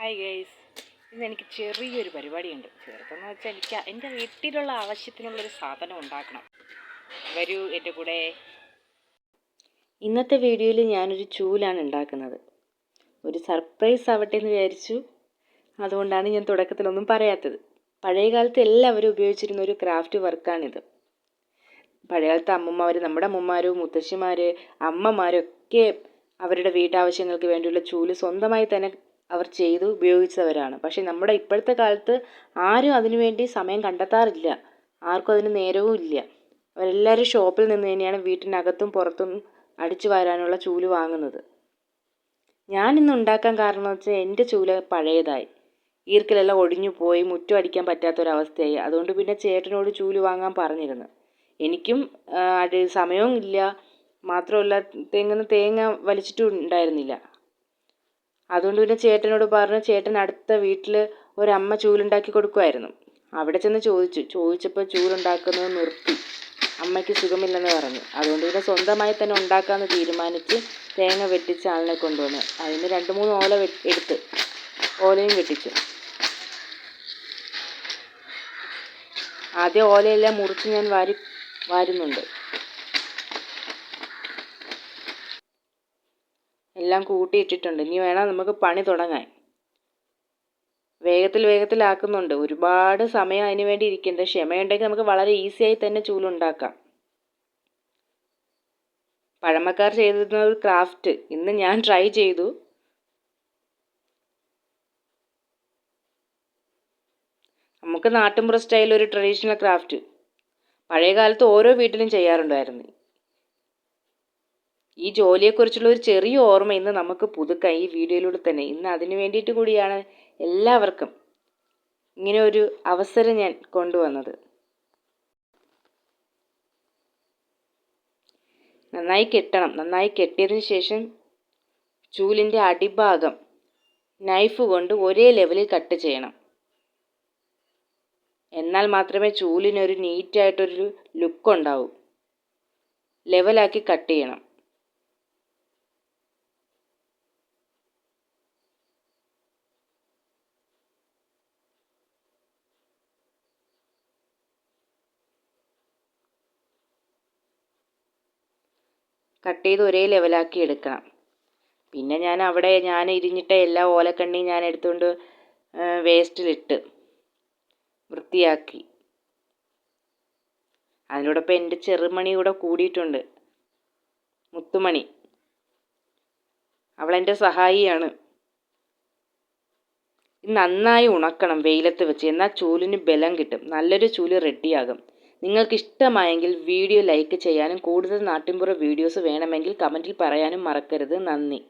Hi guys ഇന്ന് എനിക്ക് ചെറിയൊരു പരിപാടിയുണ്ട്. ചെറുതെന്ന് വെച്ചാൽ എനിക്ക് എന്റെ വീട്ടിലുള്ള ആവശ്യത്തിനുള്ളൊരു സാധനം ഉണ്ടാക്കണം. വരൂ എന്റെ കൂടെ. ഇന്നത്തെ വീഡിയോയിൽ ഞാനൊരു ചൂലാണ് ഉണ്ടാക്കുന്നത്. ഒരു സർപ്രൈസ് ആവട്ടെ എന്ന് വിചാരിച്ചു. അതുകൊണ്ടാണ് ഞാൻ തുടക്കത്തിലൊന്നും പറയാത്തത്. പഴയകാലത്ത് എല്ലാവരും ഉപയോഗിച്ചിരുന്ന ഒരു ക്രാഫ്റ്റ് വർക്കാണിത്. പഴയകാലത്തെ അമ്മമാർ നമ്മുടെ അമ്മമാരും മുത്തശ്ശിമാർ അമ്മമാരൊക്കെ അവരുടെ വീട്ടാവശ്യങ്ങൾക്ക് വേണ്ടിയുള്ള ചൂൽ സ്വന്തമായി തന്നെ അവർ ചെയ്തു ഉപയോഗിച്ചവരാണ്. പക്ഷേ നമ്മുടെ ഇപ്പോഴത്തെ കാലത്ത് ആരും അതിനുവേണ്ടി സമയം കണ്ടെത്താറില്ല. ആർക്കും അതിന് നേരവും ഇല്ല. അവരെല്ലാവരും ഷോപ്പിൽ നിന്ന് തന്നെയാണ് വീട്ടിനകത്തും പുറത്തും അടിച്ചു വാരാനുള്ള ചൂൽ വാങ്ങുന്നത്. ഞാൻ ഇന്ന് ഉണ്ടാക്കാൻ കാരണം വെച്ചാൽ എന്റെ ചൂൽ പഴയതായി. ഈർക്കിലെല്ലാം ഒടിഞ്ഞു പോയി മുറ്റം അടിക്കാൻ പറ്റാത്തൊരവസ്ഥയായി. അതുകൊണ്ട് പിന്നെ ചേട്ടനോട് ചൂൽ വാങ്ങാൻ പറഞ്ഞിരുന്നു. എനിക്കും സമയവും ഇല്ല. മാത്രമല്ല തെങ്ങിന്ന് തേങ്ങ വലിച്ചിട്ടും ഉണ്ടായിരുന്നില്ല. അതുകൊണ്ട് പിന്നെ ചേട്ടനോട് പറഞ്ഞു ചേട്ടൻ അടുത്ത വീട്ടിൽ ഒരമ്മ ചൂലുണ്ടാക്കി കൊടുക്കുമായിരുന്നു അവിടെ ചെന്ന് ചോദിച്ചു. ചോദിച്ചപ്പോൾ ചൂലുണ്ടാക്കുന്നത് നിർത്തി. അമ്മയ്ക്ക് സുഖമില്ലെന്ന് പറഞ്ഞു. അതുകൊണ്ട് പിന്നെ സ്വന്തമായി തന്നെ ഉണ്ടാക്കാമെന്ന് തീരുമാനിച്ച് തേങ്ങ വെട്ടിച്ച് ആളിനെ കൊണ്ടുവന്നു. അതിന് രണ്ട് മൂന്ന് ഓല എടുത്ത് ഓലയും വെട്ടിച്ചു. ആദ്യം ഓലയെല്ലാം മുറിച്ച് ഞാൻ വാരി വാരുന്നുണ്ട്. എല്ലാം കൂട്ടിയിട്ടിട്ടുണ്ട്. ഇനി വേണം നമുക്ക് പണി തുടങ്ങാൻ. വേഗത്തിൽ വേഗത്തിലാക്കുന്നുണ്ട്. ഒരുപാട് സമയം അതിന് വേണ്ടി ഇരിക്കേണ്ട. ക്ഷമയുണ്ടെങ്കിൽ നമുക്ക് വളരെ ഈസിയായി തന്നെ ചൂലുണ്ടാക്കാം പഴമക്കാർ ചെയ്തിരുന്ന ഒരു ക്രാഫ്റ്റ് ഇന്ന് ഞാൻ ട്രൈ ചെയ്തു. നമുക്ക് നാട്ടിൻപുറ സ്റ്റൈൽ ഒരു ട്രഡീഷണൽ ക്രാഫ്റ്റ് പഴയ കാലത്ത് ഓരോ വീട്ടിലും ചെയ്യാറുണ്ടായിരുന്നു. ഈ ജോലിയെക്കുറിച്ചുള്ള ഒരു ചെറിയ ഓർമ്മ ഇന്ന് നമുക്ക് പുതുക്കാം ഈ വീഡിയോയിലൂടെ തന്നെ. ഇന്ന് അതിനു വേണ്ടിയിട്ട് കൂടിയാണ് എല്ലാവർക്കും ഇങ്ങനെ ഒരു അവസരം ഞാൻ കൊണ്ടുവന്നത്. നന്നായി കെട്ടണം. നന്നായി കെട്ടിയതിന് ശേഷം ചൂലിന്റെ അടിഭാഗം നൈഫ് കൊണ്ട് ഒരേ ലെവലിൽ കട്ട് ചെയ്യണം. എന്നാൽ മാത്രമേ ചൂലിനൊരു നീറ്റായിട്ടൊരു ലുക്ക് ഉണ്ടാവൂ. ലെവലാക്കി കട്ട് ചെയ്യണം. കട്ട് ചെയ്ത് ഒരേ ലെവലാക്കി എടുക്കണം. പിന്നെ ഞാൻ അവിടെ ഞാൻ ഇരിഞ്ഞിട്ട എല്ലാ ഓലക്കണ്ണിയും ഞാൻ എടുത്തുകൊണ്ട് വേസ്റ്റിലിട്ട് വൃത്തിയാക്കി. അതിനോടൊപ്പം എന്റെ ചെറുമണി കൂടെ കൂടിയിട്ടുണ്ട്. മുത്തുമണി. അവളെന്റെ സഹായിയാണ്. നന്നായി ഉണക്കണം വെയിലത്ത് വെച്ച്. എന്നാൽ ചൂലിന് ബലം കിട്ടും. നല്ലൊരു ചൂൽ റെഡിയാകും. നിങ്ങൾക്ക് ഇഷ്ടമായെങ്കിൽ വീഡിയോ ലൈക്ക് ചെയ്യാനും കൂടുതൽ നാട്ടിൻപുറ വീഡിയോസ് വേണമെങ്കിൽ കമന്റിൽ പറയാനും മറക്കരുത്. നന്ദി.